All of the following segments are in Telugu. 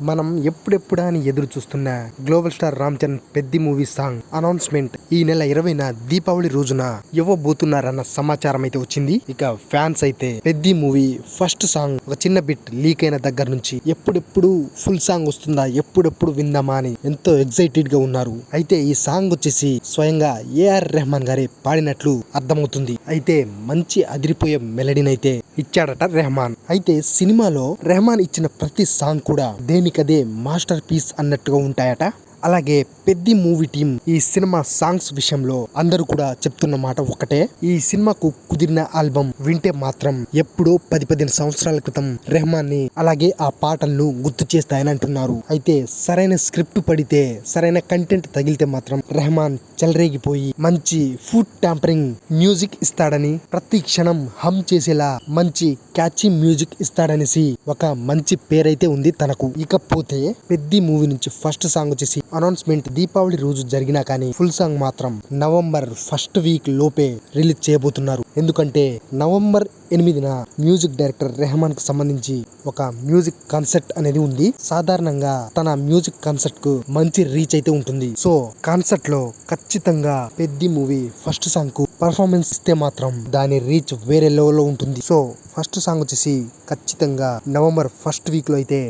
మనం ఎప్పుడెప్పుడా అని ఎదురు చూస్తున్న global star Ram Charan Peddi movie song announcement ఈ నెల ఇరవైన దీపావళి రోజున ఇవ్వబోతున్నారన్న సమాచారం అయితే వచ్చింది. ఇక ఫ్యాన్స్ అయితే పెద్ది మూవీ ఫస్ట్ సాంగ్ ఒక చిన్న బిట్ లీక్ అయిన దగ్గర నుంచి ఎప్పుడెప్పుడు ఫుల్ సాంగ్ వస్తుందా ఎప్పుడెప్పుడు విందామా అని ఎంతో ఎక్సైటెడ్గా ఉన్నారు. అయితే ఈ సాంగ్ వచ్చేసి స్వయంగా ఏఆర్ రెహమాన్ గారే పాడినట్లు అర్థమవుతుంది. అయితే మంచి అదిరిపోయే మెలడీనైతే ఇచ్చాడట రెహమాన్. అయితే సినిమాలో రెహమాన్ ఇచ్చిన ప్రతి సాంగ్ కూడా దేనికదే మాస్టర్ పీస్ అన్నట్టుగా ఉంటాయట. అలాగే పెద్ది మూవీ టీం ఈ సినిమా సాంగ్స్ విషయంలో అందరూ కూడా చెప్తున్న మాట ఒకటే ఈ సినిమాకు కుదిరిన ఆల్బమ్ వింటే మాత్రం ఎప్పుడో పది పదిహేను సంవత్సరాల క్రితం రెహమాన్ని అలాగే ఆ పాటలను గుర్తు చేస్తాయని అంటున్నారు. అయితే సరైన స్క్రిప్ట్ పడితే సరైన కంటెంట్ తగిలితే మాత్రం రెహమాన్ చెలరేగిపోయి మంచి ఫుడ్ ట్యాంపరింగ్ మ్యూజిక్ ఇస్తాడని ప్రతి క్షణం హమ్ చేసేలా మంచి క్యాచీ మ్యూజిక్ ఇస్తాడనేసి ఒక మంచి పేరైతే ఉంది తనకు. ఇకపోతే పెద్ద మూవీ నుంచి ఫస్ట్ సాంగ్ వచ్చేసి అనౌన్స్మెంట్ దీపావళి రోజు జరిగినా కానీ ఫుల్ సాంగ్ మాత్రం నవంబర్ ఫస్ట్ వీక్ లోపే రిలీజ్ చేయబోతున్నారు. ఎందుకంటే నవంబర్ ఎనిమిదిన మ్యూజిక్ డైరెక్టర్ రెహమాన్కు సంబంధించి ఒక మ్యూజిక్ కాన్సెప్ట్ అనేది ఉంది. సాధారణంగా తన మ్యూజిక్ కాన్సెప్ట్కు మంచి రీచ్ అయితే ఉంటుంది. సో కాన్సెప్ట్లో ఖచ్చితంగా పెద్ద మూవీ ఫస్ట్ సాంగ్కు పర్ఫార్మెన్స్ ఇస్తే మాత్రం దాని రీచ్ వేరే లెవెల్లో ఉంటుంది. సో ఫస్ట్ సాంగ్ వచ్చేసి ఖచ్చితంగా నవంబర్ ఫస్ట్ వీక్లో అయితే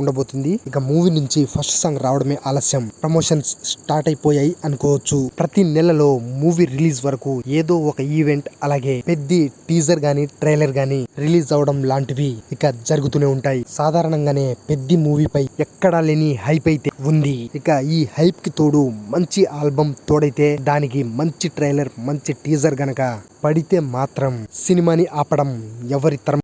ఉండబోతుంది. ఇక మూవీ నుంచి ఫస్ట్ సాంగ్ రావడమే ఆలస్యం. ప్రమోషన్స్ స్టార్ట్ అయిపోయాయి అనుకోవచ్చు. ప్రతి నెలలో మూవీ రిలీజ్ వరకు ఏదో ఒక ఈవెంట్ అలాగే పెద్ద టీజర్ గాని ట్రైలర్ గాని రిలీజ్ అవడం లాంటివి ఇక జరుగుతూనే ఉంటాయి. సాధారణంగానే పెద్ద మూవీపై ఎక్కడా లేని హైప్ అయితే ఉంది. ఇక ఈ హైప్కి తోడు మంచి ఆల్బమ్ తోడైతే దానికి మంచి ట్రైలర్ మంచి టీజర్ గనక పడితే మాత్రం సినిమాని ఆపడం ఎవరి తరం